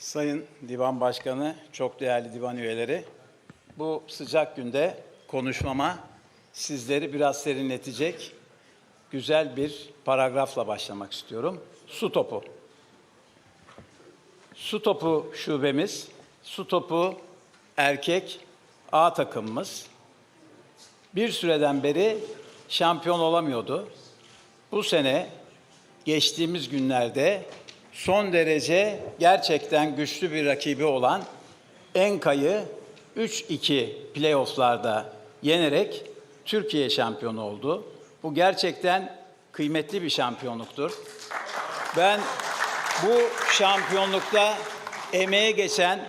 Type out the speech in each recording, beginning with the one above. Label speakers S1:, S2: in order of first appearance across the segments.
S1: Sayın Divan Başkanı, çok değerli divan üyeleri, bu sıcak günde konuşmama sizleri biraz serinletecek güzel bir paragrafla başlamak istiyorum. Su topu. Su topu şubemiz, su topu erkek A takımımız bir süreden beri şampiyon olamıyordu. Bu sene geçtiğimiz günlerde son derece gerçekten güçlü bir rakibi olan Enka'yı 3-2 playofflarda yenerek Türkiye şampiyonu oldu. Bu gerçekten kıymetli bir şampiyonluktur. Ben bu şampiyonlukta emeğe geçen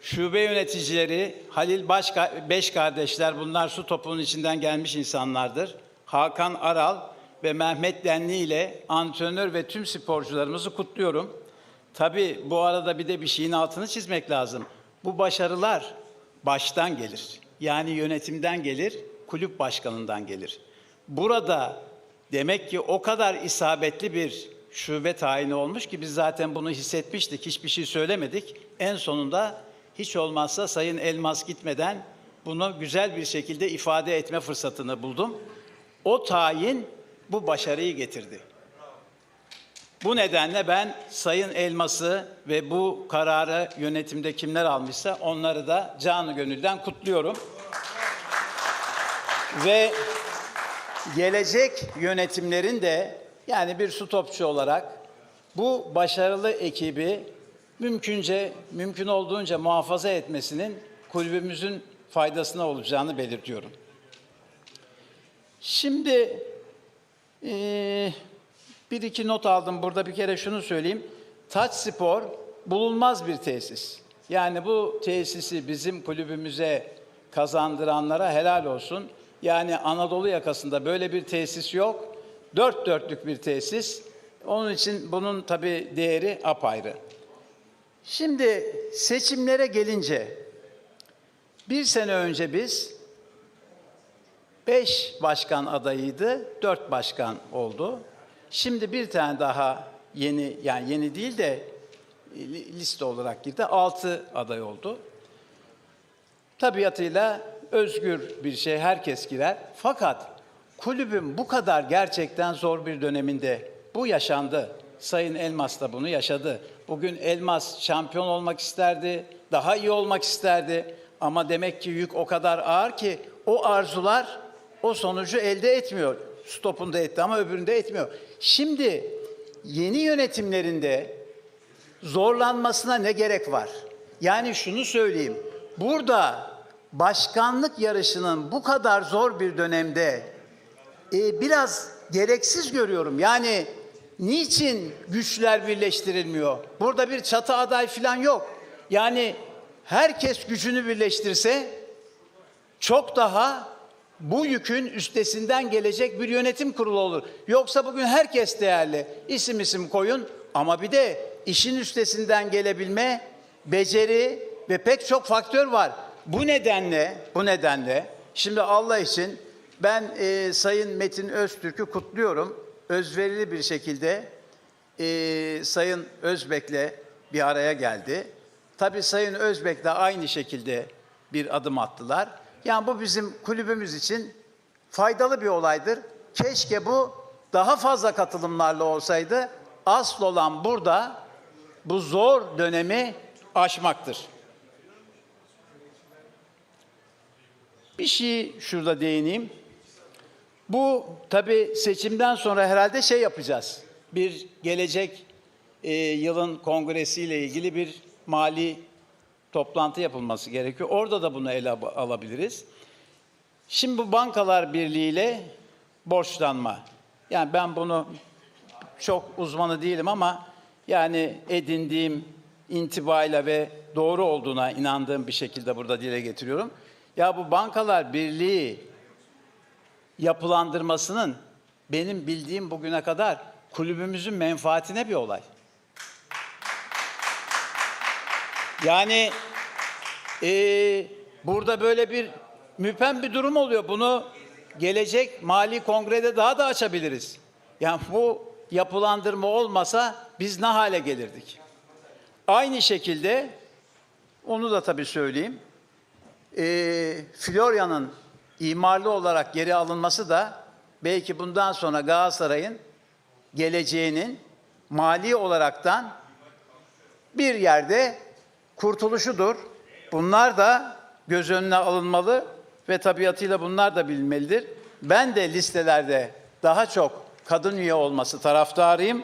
S1: şube yöneticileri, Halil Başka, Beş kardeşler bunlar su topunun içinden gelmiş insanlardır. Hakan Aral ve Mehmet Denli ile antrenör ve tüm sporcularımızı kutluyorum. Tabii bu arada bir de bir şeyin altını çizmek lazım. Bu başarılar baştan gelir. Yani yönetimden gelir, kulüp başkanından gelir. Burada demek ki o kadar isabetli bir şube tayini olmuş ki biz zaten bunu hissetmiştik, hiçbir şey söylemedik. En sonunda hiç olmazsa Sayın Elmas gitmeden bunu güzel bir şekilde ifade etme fırsatını buldum. O tayin bu başarıyı getirdi. Bu nedenle ben Sayın Elmas'ı ve bu kararı yönetimde kimler almışsa onları da canı gönülden kutluyorum. Ve gelecek yönetimlerin de yani bir su topçu olarak bu başarılı ekibi mümkünce mümkün olduğunca muhafaza etmesinin kulübümüzün faydasına olacağını belirtiyorum. Şimdi eee, bir iki not aldım. Burada bir kere şunu söyleyeyim. Taç Spor bulunmaz bir tesis. Yani bu tesisi bizim kulübümüze kazandıranlara helal olsun. Yani Anadolu yakasında böyle bir tesis yok. Dört dörtlük bir tesis. Onun için bunun tabii değeri apayrı. Şimdi seçimlere gelince bir sene önce biz beş başkan adayıydı, dört başkan oldu. Şimdi bir tane daha yeni, yani yeni değil de li- liste olarak girdi. Altı aday oldu. Tabiatıyla özgür bir şey, herkes girer. Fakat kulübün bu kadar gerçekten zor bir döneminde bu yaşandı. Sayın Elmas da bunu yaşadı. Bugün Elmas şampiyon olmak isterdi, daha iyi olmak isterdi. Ama demek ki yük o kadar ağır ki o arzular o sonucu elde etmiyor. Stopunda etti ama öbüründe etmiyor. Şimdi yeni yönetimlerinde zorlanmasına ne gerek var? Yani şunu söyleyeyim. Burada başkanlık yarışının bu kadar zor bir dönemde e, biraz gereksiz görüyorum. Yani niçin güçler birleştirilmiyor? Burada bir çatı aday falan yok. Yani herkes gücünü birleştirse çok daha bu yükün üstesinden gelecek bir yönetim kurulu olur. Yoksa bugün herkes değerli. İsim isim koyun ama bir de işin üstesinden gelebilme, beceri ve pek çok faktör var. Bu nedenle, bu nedenle şimdi Allah için ben e, Sayın Metin Öztürk'ü kutluyorum. Özverili bir şekilde e, Sayın Özbek'le bir araya geldi. Tabii Sayın Özbek de aynı şekilde bir adım attılar. Yani bu bizim kulübümüz için faydalı bir olaydır. Keşke bu daha fazla katılımlarla olsaydı. Asıl olan burada bu zor dönemi aşmaktır. Bir şey şurada değineyim. Bu tabii seçimden sonra herhalde şey yapacağız. Bir gelecek e, yılın kongresiyle ilgili bir mali toplantı yapılması gerekiyor. Orada da bunu ele al- alabiliriz. Şimdi bu bankalar birliğiyle borçlanma. Yani ben bunu çok uzmanı değilim ama yani edindiğim intibayla ve doğru olduğuna inandığım bir şekilde burada dile getiriyorum. Ya bu bankalar birliği yapılandırmasının benim bildiğim bugüne kadar kulübümüzün menfaatine bir olay. Yani eee, burada böyle bir müpem bir durum oluyor. Bunu gelecek mali kongrede daha da açabiliriz. Yani bu yapılandırma olmasa biz ne hale gelirdik? Aynı şekilde onu da tabii söyleyeyim. Ee, Florya'nın imarlı olarak geri alınması da belki bundan sonra Galatasaray'ın geleceğinin mali olaraktan bir yerde kurtuluşudur. Bunlar da göz önüne alınmalı ve tabiatıyla bunlar da bilinmelidir. Ben de listelerde daha çok kadın üye olması taraftarıyım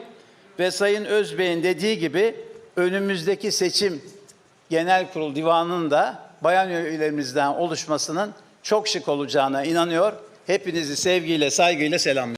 S1: ve Sayın Özbey'in dediği gibi önümüzdeki seçim genel kurul divanının da bayan üyelerimizden oluşmasının çok şık olacağına inanıyor. Hepinizi sevgiyle, saygıyla selamlıyorum.